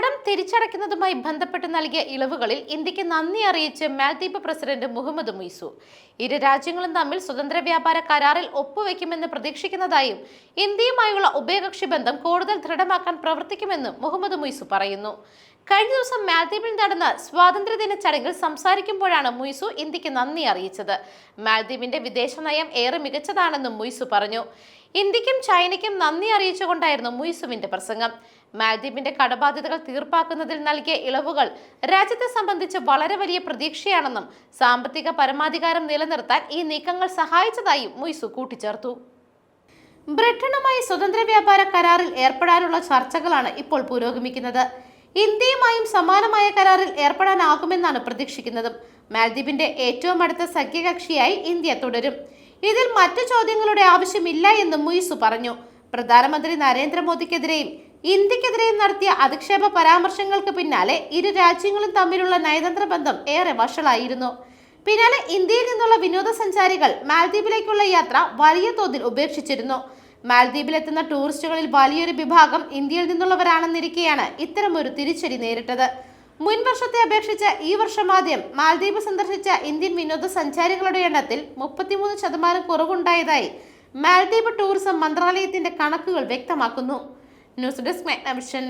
കടം തിരിച്ചടയ്ക്കുന്നതുമായി ബന്ധപ്പെട്ട് നൽകിയ ഇളവുകളിൽ ഇന്ത്യയ്ക്ക് നന്ദി അറിയിച്ച് മാൽദ്വീപ് പ്രസിഡന്റ് മുഹമ്മദ് മുയ്സു. ഇരു രാജ്യങ്ങളും തമ്മിൽ സ്വതന്ത്ര വ്യാപാര കരാറിൽ ഒപ്പുവെക്കുമെന്ന് പ്രതീക്ഷിക്കുന്നതായും ഇന്ത്യയുമായുള്ള ഉഭയകക്ഷി ബന്ധം കൂടുതൽ ദൃഢമാക്കാൻ പ്രവർത്തിക്കുമെന്നും മുഹമ്മദ് മുയ്സു പറയുന്നു. കഴിഞ്ഞ ദിവസം മാൽദ്വീപിൽ നടന്ന സ്വാതന്ത്ര്യദിന ചടങ്ങിൽ സംസാരിക്കുമ്പോഴാണ് മുയ്സു ഇന്ത്യയ്ക്ക് നന്ദി അറിയിച്ചത്. മാൽദ്വീപിന്റെ വിദേശ നയം ഏറെ മികച്ചതാണെന്നും മുയ്സു പറഞ്ഞു. ഇന്ത്യക്കും ചൈനയ്ക്കും നന്ദി അറിയിച്ചുകൊണ്ടായിരുന്നു മുയ്സുവിന്റെ പ്രസംഗം. മാൽദ്വീപിന്റെ കടബാധ്യതകൾ തീർപ്പാക്കുന്നതിൽ നൽകിയ ഇളവുകൾ രാജ്യത്തെ സംബന്ധിച്ച് വളരെ വലിയ പ്രതീക്ഷയാണെന്നും സാമ്പത്തിക പരമാധികാരം നിലനിർത്താൻ ഈ നീക്കങ്ങൾ സഹായിച്ചതായും മുയിസു കൂട്ടിച്ചേർത്തു. ബ്രിട്ടനുമായി സ്വതന്ത്ര വ്യാപാര കരാറിൽ ഏർപ്പെടാനുള്ള ചർച്ചകളാണ് ഇപ്പോൾ പുരോഗമിക്കുന്നത്. ഇന്ത്യയുമായും സമാനമായ കരാറിൽ ഏർപ്പെടാനാകുമെന്നാണ് പ്രതീക്ഷിക്കുന്നതും. മാൽദ്വീപിന്റെ ഏറ്റവും അടുത്ത സഖ്യകക്ഷിയായി ഇന്ത്യ തുടരും. ഇതിൽ മറ്റു ചോദ്യങ്ങളുടെ ആവശ്യമില്ല എന്നും മുയിസു പറഞ്ഞു. പ്രധാനമന്ത്രി നരേന്ദ്രമോദിക്കെതിരെയും ഇന്ത്യക്കെതിരെയും നടത്തിയ അധിക്ഷേപ പരാമർശങ്ങൾക്ക് പിന്നാലെ ഇരു രാജ്യങ്ങളും തമ്മിലുള്ള നയതന്ത്ര ബന്ധം ഏറെ വഷളായിരുന്നു. പിന്നാലെ ഇന്ത്യയിൽ നിന്നുള്ള വിനോദസഞ്ചാരികൾ മാൽദ്വീപിലേക്കുള്ള യാത്ര വലിയ തോതിൽ ഉപേക്ഷിച്ചിരുന്നു. മാൽദ്വീപിലെത്തുന്ന ടൂറിസ്റ്റുകളിൽ വലിയൊരു വിഭാഗം ഇന്ത്യയിൽ നിന്നുള്ളവരാണെന്നിരിക്കെയാണ് ഇത്തരമൊരു തിരിച്ചടി നേരിട്ടത്. മുൻ വർഷത്തെ അപേക്ഷിച്ച് ഈ വർഷം ആദ്യം മാൽദ്വീപ് സന്ദർശിച്ച ഇന്ത്യൻ വിനോദസഞ്ചാരികളുടെ എണ്ണത്തിൽ മുപ്പത്തിമൂന്ന് ശതമാനം കുറവുണ്ടായതായി മാൽദ്വീപ് ടൂറിസം മന്ത്രാലയത്തിന്റെ കണക്കുകൾ വ്യക്തമാക്കുന്നു. News desk മെഗ്നവിഷൻ